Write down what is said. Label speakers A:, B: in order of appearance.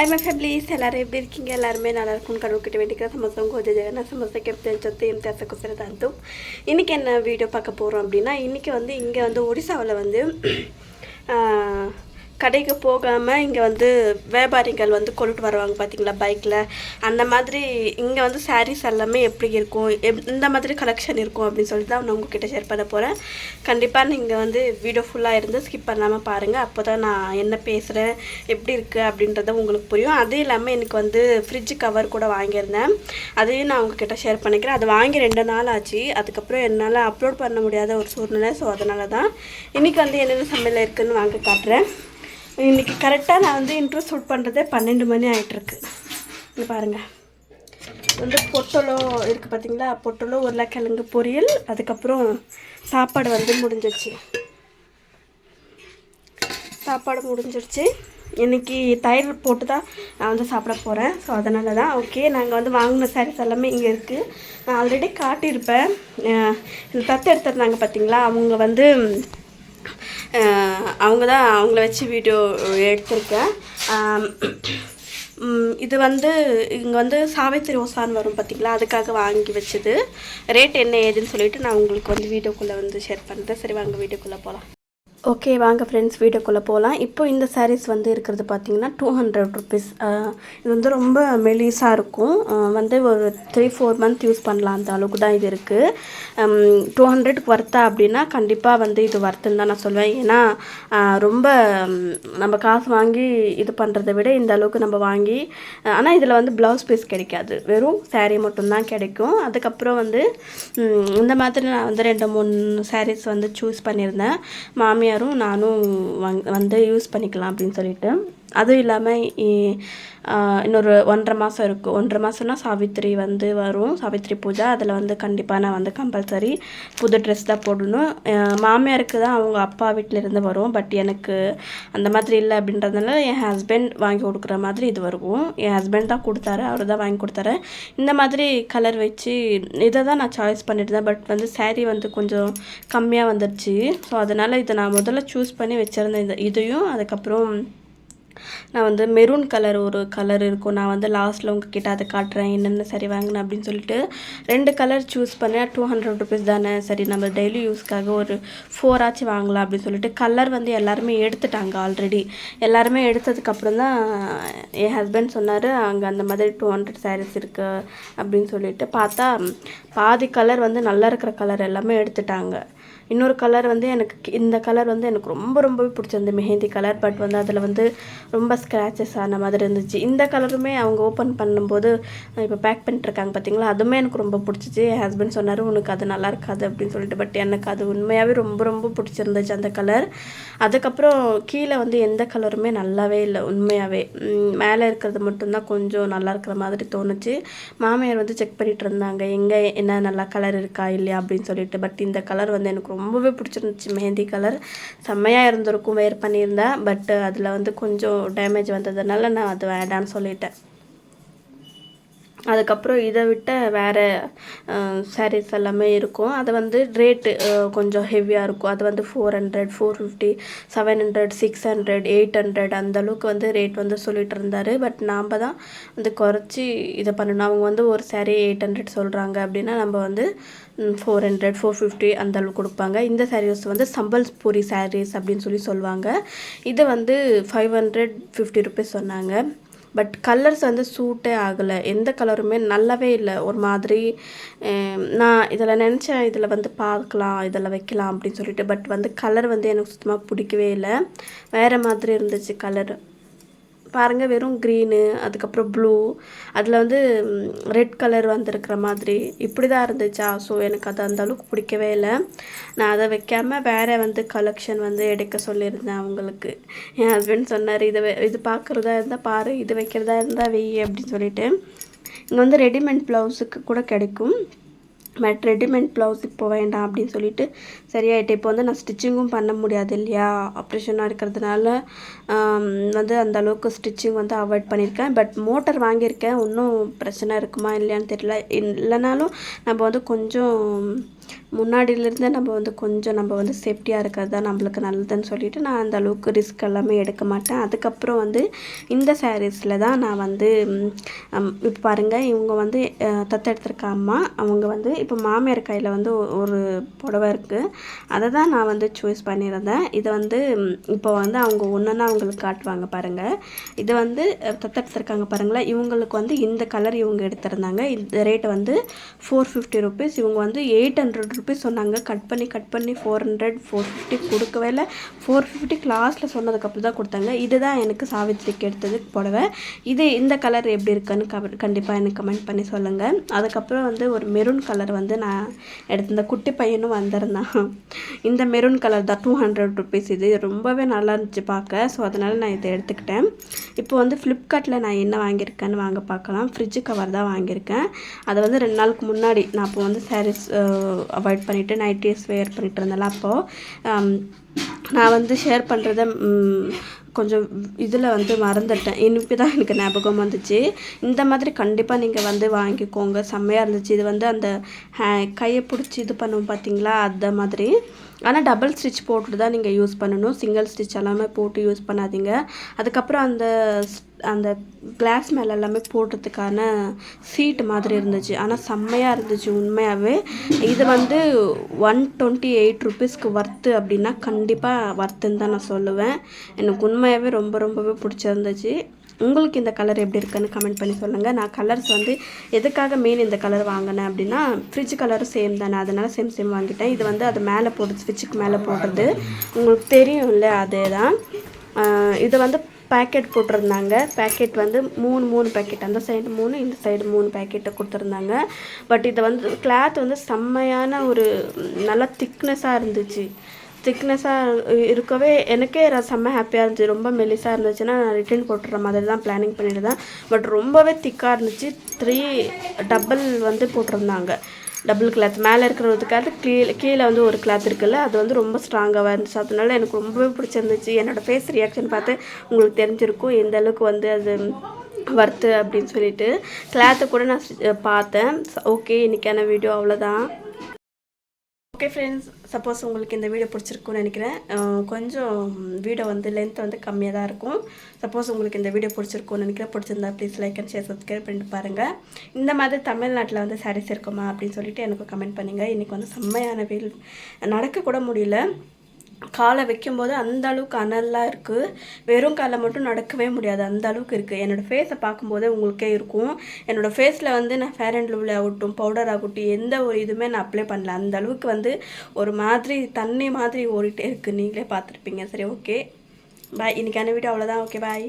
A: Hi my families எல்லோரும் எப்படி இருக்கீங்க எல்லாருமே நல்லா இருக்கும் கடவுள்கிட்ட வேண்டிக்கிற சமஸ்தம் கொஞ்சம் ஜெகனா சமஸ்தம் கேப்டன் சொத்து எம் தேச குசர தாந்தும் இன்றைக்கி என்ன வீடியோ பார்க்க போகிறோம் அப்படின்னா இன்றைக்கி வந்து இங்கே வந்து ஒடிசாவில் வந்து கடைக்கு போகாமல் இங்கே வந்து வியாபாரிகள் வந்து கொண்டுட்டு வருவாங்க பார்த்தீங்களா பைக்கில் அந்த மாதிரி இங்கே வந்து சாரீஸ் எல்லாமே எப்படி இருக்கும் எப் இந்த மாதிரி கலெக்ஷன் இருக்கும் அப்படின்னு சொல்லிட்டு தான் நான் உங்ககிட்ட ஷேர் பண்ண போகிறேன் கண்டிப்பாக நீங்கள் வந்து வீடியோ ஃபுல்லாக இருந்து ஸ்கிப் பண்ணாமல் பாருங்கள் அப்போ தான் நான் என்ன பேசுகிறேன் எப்படி இருக்குது அப்படின்றத உங்களுக்கு புரியும். அது இல்லாமல் எனக்கு வந்து ஃப்ரிட்ஜ் கவர் கூட வாங்கியிருந்தேன். அதையும் நான் உங்ககிட்ட ஷேர் பண்ணிக்கிறேன். அது வாங்கி ரெண்டு நாள் ஆச்சு. அதுக்கப்புறம் என்னால் அப்லோட் பண்ண முடியாத ஒரு சூழ்நிலை. ஸோ அதனால தான் இன்றைக்கி வந்து என்னென்ன சமையல் இருக்குதுன்னு வாங்க காட்டுறேன். இன்றைக்கி கரெக்டாக நான் வந்து இன்ட்ரெஸ்ட் ஷூட் பண்ணுறதே பன்னெண்டு மணி ஆகிட்டுருக்கு இங்கே பாருங்கள் வந்து பொட்டலோ இருக்குது பார்த்தீங்களா பொட்டலோ உருளைக்கிழங்கு பொரியல் அதுக்கப்புறம் சாப்பாடு வந்து முடிஞ்சிருச்சு. சாப்பாடு முடிஞ்சிருச்சு. இன்றைக்கி தயிர் போட்டு தான் நான் வந்து சாப்பிட போகிறேன் ஸோ அதனால தான் ஓகே நாங்கள் வந்து வாங்கின சாரீஸ் எல்லாமே இங்கே இருக்குது நான் ஆல்ரெடி காட்டியிருப்பேன். இந்த தத்து எடுத்துருந்தாங்க பார்த்தீங்களா அவங்க வந்து அவங்க தான் அவங்கள வச்சு வீடியோ எடுத்திருக்கேன். இது வந்து இங்கே வந்து சாவித்திரி ஓசான் வரும் பார்த்திங்களா அதுக்காக வாங்கி வச்சது. ரேட் என்ன ஏதுன்னு சொல்லிவிட்டு நான் உங்களுக்கு வந்து வீடியோக்குள்ளே வந்து ஷேர் பண்ணுறேன் சரி வாங்க வீடியோக்குள்ளே போகலாம் ஓகே வாங்க ஃப்ரெண்ட்ஸ் வீடியோக்குள்ளே போகலாம் இப்போ இந்த சாரீஸ் வந்து இருக்கிறது பார்த்தீங்கன்னா டூ ஹண்ட்ரட் ருபீஸ் இது வந்து ரொம்ப மெலிசாக இருக்கும். வந்து ஒரு த்ரீ ஃபோர் மந்த் யூஸ் பண்ணலாம். அந்த அளவுக்கு தான் இது இருக்குது டூ ஹண்ட்ரடுக்கு வர்த்தா அப்படின்னா கண்டிப்பாக வந்து இது வர்த்துன்னு தான் நான் சொல்லுவேன் ஏன்னா ரொம்ப நம்ம காசு வாங்கி இது பண்ணுறதை விட இந்த அளவுக்கு நம்ம வாங்கி ஆனால் இதில் வந்து ப்ளவுஸ் பீஸ் கிடைக்காது. வெறும் சாரீ மட்டும்தான் கிடைக்கும். அதுக்கப்புறம் வந்து இந்த மாதிரி நான் வந்து ரெண்டு மூணு சாரீஸ் வந்து சூஸ் பண்ணியிருந்தேன். மாமியார் மாமியாரும் நானும் வந் வந்து யூஸ் பண்ணிக்கலாம் அப்படின்னு சொல்லிட்டு. அதுவும் இல்லாமல் இன்னொரு ஒன்றரை மாதம் இருக்கும் ஒன்றரை மாதம்னா சாவித்திரி வந்து வரும். சாவித்திரி பூஜை. அதில் வந்து கண்டிப்பாக நான் வந்து கம்பல்சரி புது ட்ரெஸ் தான் போடணும். மாமியாருக்கு தான் அவங்க அப்பா வீட்டில் இருந்து வரும். பட் எனக்கு அந்த மாதிரி இல்லை அப்படின்றதுனால என் ஹஸ்பண்ட் வாங்கி கொடுக்குற மாதிரி இது வரும் என் ஹஸ்பண்ட் தான் கொடுத்தாரு. அவர் தான் வாங்கி கொடுத்தாரு. இந்த மாதிரி கலர் வச்சு இதை தான் நான் சாய்ஸ் பண்ணியிருந்தேன் பட் வந்து சேரீ வந்து கொஞ்சம் கம்மியாக வந்துடுச்சு ஸோ அதனால் இதை நான் முதல்ல சூஸ் பண்ணி வச்சுருந்தேன். இந்த இதையும் அதுக்கப்புறம் நான் வந்து மெரூன் கலர் ஒரு கலர் இருக்கும். நான் வந்து லாஸ்ட்டில் உங்ககிட்ட அதை காட்டுறேன் என்னென்ன சரி வாங்கினேன் அப்படின்னு சொல்லிட்டு ரெண்டு கலர் சூஸ் பண்ணேன். டூ ஹண்ட்ரட் ருபீஸ் தானே. சரி நம்ம டெய்லி யூஸ்க்காக ஒரு ஃபோர் ஆச்சு வாங்கலாம் அப்படின்னு சொல்லிட்டு கலர் வந்து எல்லாருமே எடுத்துட்டாங்க ஆல்ரெடி எல்லாருமே எடுத்ததுக்கப்புறம் தான் என் ஹஸ்பண்ட் சொன்னார் அங்கே அந்த மாதிரி டூ ஹண்ட்ரட் சாரீஸ் இருக்குது அப்படின்னு சொல்லிட்டு. பார்த்தா பாதி கலர் வந்து நல்லா இருக்கிற கலர் எல்லாமே எடுத்துட்டாங்க. இன்னொரு கலர் வந்து எனக்கு கி- இந்த கலர் வந்து எனக்கு ரொம்ப ரொம்பவே பிடிச்சிருந்தது மெஹந்தி கலர் பட் வந்து அதில் வந்து ரொம்ப ஸ்க்ராச்சஸ் ஆன மாதிரி இருந்துச்சு. இந்த கலருமே அவங்க ஓப்பன் பண்ணும்போது இப்போ பேக் பண்ணிட்டுருக்காங்க பார்த்தீங்களா அதுவுமே எனக்கு ரொம்ப பிடிச்சிச்சு. என் ஹஸ்பண்ட் சொன்னார் உனக்கு அது நல்லா இருக்காது அப்படின்னு சொல்லிட்டு பட் எனக்கு அது உண்மையாகவே ரொம்ப ரொம்ப பிடிச்சிருந்துச்சு அந்த கலர் அதுக்கப்புறம் கீழே வந்து எந்த கலருமே நல்லாவே இல்லை உண்மையாகவே மேலே இருக்கிறது மட்டும்தான் கொஞ்சம் நல்லா இருக்கிற மாதிரி தோணுச்சு. மாமியார் வந்து செக் பண்ணிட்டு இருந்தாங்க எங்கே என்ன நல்லா கலர் இருக்கா இல்லையா? அப்படின்னு சொல்லிட்டு பட் இந்த கலர் வந்து எனக்கு ரொம்ப ரொம்பவே பிடிச்சிருந்துச்சு. மெஹந்தி கலர். செம்மையாக இருந்திருக்கும். வேர் பண்ணியிருந்தேன். பட் அதில் வந்து கொஞ்சம் டேமேஜ் வந்ததுனால நான் அது வேண்டான்னு சொல்லிட்டேன். அதுக்கப்புறம் இதை விட்ட வேறு சாரீஸ் எல்லாமே இருக்கும். அது வந்து ரேட்டு கொஞ்சம் ஹெவியாக இருக்கும். அது வந்து four hundred four fifty seven hundred six hundred eight hundred அந்தளவுக்கு வந்து ரேட் வந்து சொல்லிட்டு இருந்தார். பட் நாம் தான் வந்து குறைச்சி இதை பண்ணணும். அவங்க வந்து ஒரு saree எயிட் ஹண்ட்ரட் சொல்கிறாங்க அப்படின்னா நம்ம வந்து ஃபோர் ஹண்ட்ரட் ஃபோர் ஃபிஃப்டி அந்தளவுக்கு கொடுப்பாங்க. இந்த சாரீஸ் வந்து சம்பல்பூரி சாரீஸ் அப்படின்னு சொல்லி சொல்லுவாங்க. இதை வந்து ஃபைவ் ஹண்ட்ரட் ஃபிஃப்டி ருபீஸ் சொன்னாங்க. பட் கலர்ஸ் வந்து சூட்டே ஆகலை. எந்த கலருமே நல்லாவே இல்லை. ஒரு மாதிரி நான் இதில் நினச்சேன் இதில் வந்து பார்க்கலாம் இதில் வைக்கலாம் அப்படின்னு சொல்லிட்டு. பட் வந்து கலர் வந்து எனக்கு சுத்தமாக பிடிக்கவே இல்லை. வேறு மாதிரி இருந்துச்சு கலர் பாருங்கள் வெறும் க்ரீனு அதுக்கப்புறம் ப்ளூ அதில் வந்து ரெட் கலர் வந்திருக்கிற மாதிரி. இப்படி தான் இருந்துச்சா? ஸோ எனக்கு அது அந்த அளவுக்கு பிடிக்கவே இல்லை. நான் அதை வைக்காமல் வேறு வந்து கலெக்ஷன் வந்து எடுக்க சொல்லியிருந்தேன் அவங்களுக்கு. என் ஹஸ்பண்ட் சொன்னார் இதை இது பார்க்குறதா இருந்தால் பாரு இது வைக்கிறதா இருந்தால் வெய் அப்படின்னு சொல்லிட்டு. இங்கே வந்து ரெடிமேட் ப்ளவுஸுக்கு கூட கிடைக்கும். பட் ரெடிமேட் ப்ளவுஸ் இப்போ வேண்டாம் அப்படின்னு சொல்லிட்டு சரியாயிட்டு இப்போ வந்து நான் ஸ்டிச்சிங்கும் பண்ண முடியாது இல்லையா? ஆப்ரேஷனாக இருக்கிறதுனால வந்து அந்த அளவுக்கு ஸ்டிச்சிங் வந்து அவாய்ட் பண்ணியிருக்கேன். பட் மோட்டர் வாங்கியிருக்கேன். ஒன்றும் பிரச்சனை இருக்குமா இல்லையான்னு தெரியல. இல்லைனாலும் நம்ம வந்து கொஞ்சம் முன்னாடியிலேருந்து நம்ம வந்து கொஞ்சம் நம்ம வந்து சேஃப்டியாக இருக்கிறது தான் நம்மளுக்கு நல்லதுன்னு சொல்லிட்டு நான் அந்த அளவுக்கு ரிஸ்க் எல்லாமே எடுக்க மாட்டேன். அதுக்கப்புறம் வந்து இந்த சாரீஸில் தான் நான் வந்து இப்போ பாருங்கள் இவங்க வந்து அஹ், தத்தெடுத்திருக்க அம்மா அவங்க வந்து இப்போ மாமியார் கையில் வந்து ஒரு புடவை இருக்குது அதை தான் நான் வந்து சூஸ் பண்ணியிருந்தேன். இதை வந்து இப்போ வந்து அவங்க ஒன்றுன்னா அவங்களுக்கு காட்டுவாங்க பாருங்கள் இது வந்து தத்தெடுத்துருக்காங்க பாருங்களேன். இவங்களுக்கு வந்து இந்த கலர் இவங்க எடுத்திருந்தாங்க. இந்த ரேட் வந்து ஃபோர் ஃபிஃப்டி ருபீஸ் இவங்க வந்து எயிட் ஹண்ட்ரட் ருபீஸ் சொன்னாங்க. கட் பண்ணி கட் பண்ணி ஃபோர் ஹண்ட்ரட் ஃபோர் ஃபிஃப்டி கொடுக்கவே இல்லை. ஃபோர் ஃபிஃப்டி லாஸ்ட்டில் சொன்னதுக்கப்புறம் தான் கொடுத்தாங்க. இதுதான் எனக்கு சாவித்திரிக்கு எடுத்தது புடவை. இது இந்த கலர் எப்படி இருக்குன்னு கமெண்ட் கண்டிப்பாக எனக்கு கமெண்ட் பண்ணி சொல்லுங்கள் அதுக்கப்புறம் வந்து ஒரு மெரூன் கலர் வந்து நான் எடுத்திருந்த குட்டி பையனும் வந்திருந்தான். இந்த மெரூன் கலர் தான் டூ ஹண்ட்ரட் ருபீஸ் இது. ரொம்பவே நல்லா இருந்துச்சு பார்க்க. ஸோ அதனால் நான் இதை எடுத்துக்கிட்டேன். இப்போ வந்து ஃப்ளிப்கார்ட்டில் நான் என்ன வாங்கியிருக்கேன்னு வாங்க பார்க்கலாம். ஃப்ரிட்ஜு கவர் தான் வாங்கியிருக்கேன். அதை வந்து ரெண்டு நாளுக்கு முன்னாடி நான் இப்போ வந்து சாரீஸ் அவாய்ட் பண்ணிவிட்டு நைட்டிஸ் வேர் பண்ணிட்டு இருந்தேன்ல அப்போது um, நான் வந்து ஷேர் பண்ணுறத கொஞ்சம் இதில் வந்து மறந்துட்டேன். இனிப்பு தான் எனக்கு ஞாபகம் வந்துச்சு. இந்த மாதிரி கண்டிப்பாக நீங்கள் வந்து வாங்கிக்கோங்க. செம்மையாக இருந்துச்சு. இது வந்து அந்த ஹே- கையை பிடிச்சி இது பண்ணுவோம் பார்த்தீங்களா அந்த மாதிரி. ஆனால் டபுள் ஸ்டிச் போட்டுட்டு தான் நீங்கள் யூஸ் பண்ணணும். சிங்கிள் ஸ்டிச் எல்லாமே போட்டு யூஸ் பண்ணாதீங்க. அதுக்கப்புறம் அந்த அந்த கிளாஸ் மேலே எல்லாமே போடுறதுக்கான சீட் மாதிரி இருந்துச்சு. ஆனால் செம்மையாக இருந்துச்சு உண்மையாகவே இது வந்து ஒன் டுவெண்ட்டி எயிட் ருபீஸ்க்கு ஒர்த்து அப்படின்னா கண்டிப்பாக ஒர்த்துன்னு தான் நான் சொல்லுவேன். எனக்கு உண்மையாகவே ரொம்ப ரொம்பவே பிடிச்சிருந்துச்சு. உங்களுக்கு இந்த கலர் எப்படி இருக்குன்னு கமெண்ட் பண்ணி சொல்லுங்கள் நான் கலர்ஸ் வந்து எதுக்காக மெயின் இந்த கலர் வாங்கினேன் அப்படின்னா ஃப்ரிட்ஜ் கலரும் சேம் தானே. அதனால் சேம் சேம் வாங்கிட்டேன். இது வந்து அது மேலே போடுறது ஃப்ரிட்ஜுக்கு மேலே போடுறது உங்களுக்கு தெரியும் இல்லை அதே தான் இதை இது வந்து பேக்கெட் போட்டிருந்தாங்க. பேக்கெட் வந்து மூணு மூணு பேக்கெட் அந்த சைடு மூணு இந்த சைடு மூணு பேக்கெட்டை கொடுத்துருந்தாங்க. பட் இதை வந்து கிளாத் வந்து செம்மையான ஒரு நல்ல திக்னஸாக இருந்துச்சு. திக்னஸாக இருக்கவே எனக்கே ர- செம்ம ஹாப்பியாக இருந்துச்சு. ரொம்ப மெலிசாக இருந்துச்சுன்னா நான் ரிட்டர்ன் போட்டுற மாதிரி தான் பிளானிங் பண்ணியிருந்தேன் பட் ரொம்பவே திக்காக இருந்துச்சு. த்ரீ டபுள் வந்து போட்டிருந்தாங்க. டபுள் கிளாத் மேலே இருக்கிற ஒரு கிளாத் கீழே கீழே வந்து ஒரு கிளாத் இருக்குல்ல அது வந்து ரொம்ப ஸ்ட்ராங்காக இருந்துச்சு. அதனால எனக்கு ரொம்பவே பிடிச்சிருந்துச்சு. என்னோடய ஃபேஸ் ரியாக்ஷன் பார்த்து உங்களுக்கு தெரிஞ்சிருக்கும் எந்த அளவுக்கு வந்து அது வர்த்து அப்படின்னு சொல்லிட்டு. கிளாத்தை கூட நான் பார்த்தேன். ஓகே இன்றைக்கான வீடியோ அவ்வளோதான் ஃப்ரெண்ட்ஸ் சப்போஸ் உங்களுக்கு இந்த வீடியோ பிடிச்சிருக்குன்னு நினைக்கிறேன். கொஞ்சம் வீடியோ வந்து லென்த் வந்து கம்மியாக தான் இருக்கும். சப்போஸ் உங்களுக்கு இந்த வீடியோ பிடிச்சிருக்குன்னு நினைக்கிறேன். பிடிச்சிருந்தா please like and share subscribe பண்ணிட்டு பாருங்கள் இந்த மாதிரி தமிழ்நாட்டில் வந்து சாரீஸ் இருக்குமா அப்படின்னு சொல்லிட்டு எனக்கு கமெண்ட் பண்ணுங்கள் இன்றைக்கி வந்து செம்மையான வெயில். நடக்க கூட முடியல. காலை வைக்கும்போது அந்த அளவுக்கு அனலாக இருக்குது வெறும் காலை மட்டும் நடக்கவே முடியாது. அந்த அளவுக்கு இருக்குது என்னோடய ஃபேஸை பார்க்கும்போதே உங்களுக்கே இருக்கும். என்னோடய ஃபேஸில் வந்து நான் ஃபேர் அண்ட் லவ்லி ஆகட்டும் பவுடர் ஆகட்டும் எந்த ஒரு இதுவுமே நான் அப்ளை பண்ணல. அந்த அளவுக்கு வந்து ஒரு மாதிரி தண்ணி மாதிரி ஓடிட்டே இருக்குது நீங்களே பார்த்துருப்பீங்க. சரி ஓகே பாய் இன்றைக்கான வீடியோ அவ்வளோதான் ஓகே பாய்